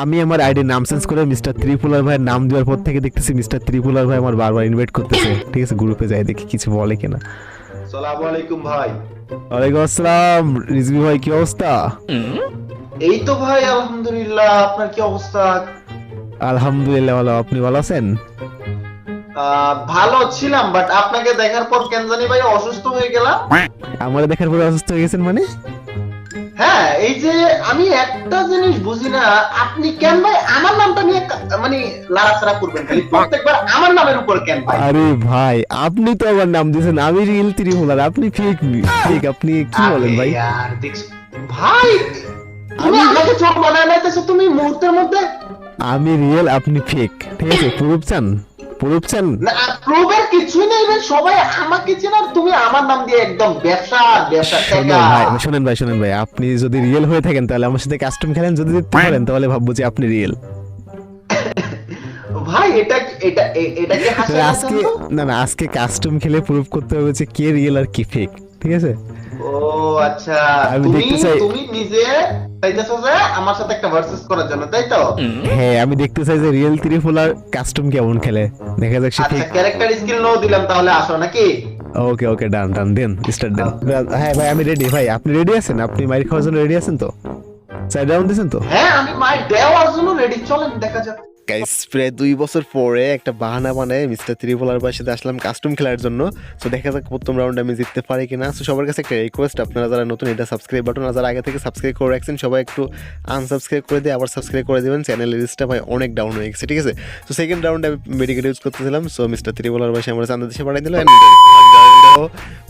আমি আমার আইডির নাম চেঞ্জ করে মিস্টার ত্রিপুলার ভাইয়ের নাম দেওয়ার পর থেকে দেখতেছি মিস্টার ত্রিপুলার ভাই আমার বারবার ইনভাইট করতেছে। ঠিক আছে গ্রুপে যাই দেখি কিছু বলে কিনা। সালামু আলাইকুম ভাই। ওয়ালাইকুম আসসালাম। রিজভি ভাই কি অবস্থা? এই তো ভাই আলহামদুলিল্লাহ। আপনার কি অবস্থা? আলহামদুলিল্লাহ ভালো। আপনি ভালো আছেন? ভালো ছিলাম বাট আপনাকে দেখার পর কেন জানি ভাই অসুস্থ হয়ে গেলাম। আমার দেখার পরে অসুস্থ হয়ে গেছেন মানে? হ্যাঁ এই যে আমি একটা জিনিস বুঝি না আপনি কেন ভাই আমার নামটা নিয়ে মানে লাড়াচাড়া করবেন খালি? প্রত্যেকবার আমার নামের উপর কেন ভাই? আরে ভাই আপনি তো আমার নাম দিয়েছেন আমি রিয়েল ত্রিপুলার আপনি ফেক ফেক আপনি কি বলেন ভাই? আরে ভাই তুমি আমাকে চোখ বানায় লাইতেছো তুমি মুহূর্তের মধ্যে আমি রিয়েল আপনি ফেক ঠিক আছে প্রুফ চান প্রুফ চান না প্রুফের কিছুই নেই ভাই সবাই আমাকে চেনে আর তুমি আমার নাম দিয়ে একদম ব্যবসা ব্যবসা টাকা ভাই শুনেন ভাই শুনেন ভাই আপনি যদি রিয়েল হয়ে থাকেন তাহলে আমার সাথে কাস্টম খেলেন যদি জিততে পারেন তাহলে ভাববো যে আপনি রিয়েল ভাই এটা এটা এটা কি হাসি আজকে না না আজকে কাস্টম খেলে প্রুফ করতে হবে যে কে রিয়েল আর কি ফেক ঠিক আছে? ও আচ্ছা। আমি তুমি দেখতে চাই- তুমি নিজে চাইতেছো যে আমার সাথে একটা ভার্সেস করার জন্য তাই তো? হ্যাঁ আমি দেখতে চাই যে রিয়েল কাস্টম কেমন খেলে। দেখা যাক সে আচ্ছা ঠিক ক্যারেক্টার স্কিল নো দিলাম তাহলে আসো নাকি? ওকে ওকে ডান ডান দেন স্টার্ট দেন হ্যাঁ ভাই আমি রেডি ভাই আপনি রেডি আছেন? আপনি মাইর খাওয়ার জন্য রেডি আছেন তো? সাইড রাউন্ড দিয়েছেন তো? হ্যাঁ আমি দেওয়ার জন্য রেডি চলেন দেখা যাক। গাইস প্রায় দুই বছর পরে একটা বাহানা বানায় মিস্টার ত্রিপোলার বাসাতে আসলাম কাস্টম খেলার জন্য। তো দেখা যাক প্রথম রাউন্ডে আমি জিততে পারি কিনা। তো সবার কাছে একটা রিকোয়েস্ট আপনারা যারা নতুন এটা সাবস্ক্রাইব বাটন যারা আগে থেকে সাবস্ক্রাইব করে রাখছেন সবাই একটু আনসাবস্ক্রাইব করে দিয়ে আবার সাবস্ক্রাইব করে দেবেন। চ্যানেলের লিস্টটা ভাই অনেক ডাউন হয়ে গেছে ঠিক আছে? তো সেকেন্ড রাউন্ডে আমি মেডিকেল ইউজ করতেছিলাম সো মিস্টার ত্রিপোলার বাসে আমরা চান্দা দেশে পাঠাই দিল।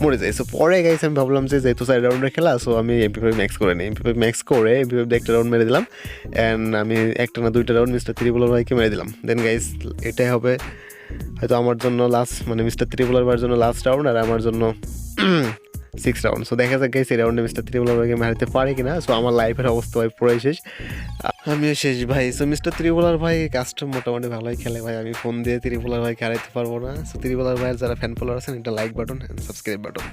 মরে যায়। সো পরে গাইস আমি ভাবলাম যে যেহেতু সাইড রাউন্ডের খেলা সো আমি এমপি ফাইভ ম্যাক্স করে নিই। এমপি ফাইভ ম্যাক্স করে এমপি ফাইভ একটা রাউন্ড মেরে দিলাম। অ্যান্ড আমি একটা না দুইটা রাউন্ড মিস্টার ত্রিপুলার ভাইকে মেরে দিলাম। দেন গাইস এটাই হবে হয়তো আমার জন্য লাস্ট মানে মিস্টার ত্রিপুলার ভাইয়ের জন্য লাস্ট রাউন্ড আর আমার জন্য সিক্স রাউন্ড সো দেখা যাক গাইস এই রাউন্ডে মিস্টার ত্রিপুলার ভাইকে মারতে পারে কিনা। সো আমার লাইফের অবস্থা ভাই পুরোই শেষ। আমিও শেষ ভাই। সো মিস্টার ত্রিপুলার ভাই কাস্টম মোটামুটি ভালোই খেলে ভাই। আমি ফোন দিয়ে ত্রিপুলার ভাইকে হারাইতে পারব না। সো ত্রিপুলার ভাইয়ের যারা ফ্যান ফলোয়ার আছেন, একটা like button and subscribe button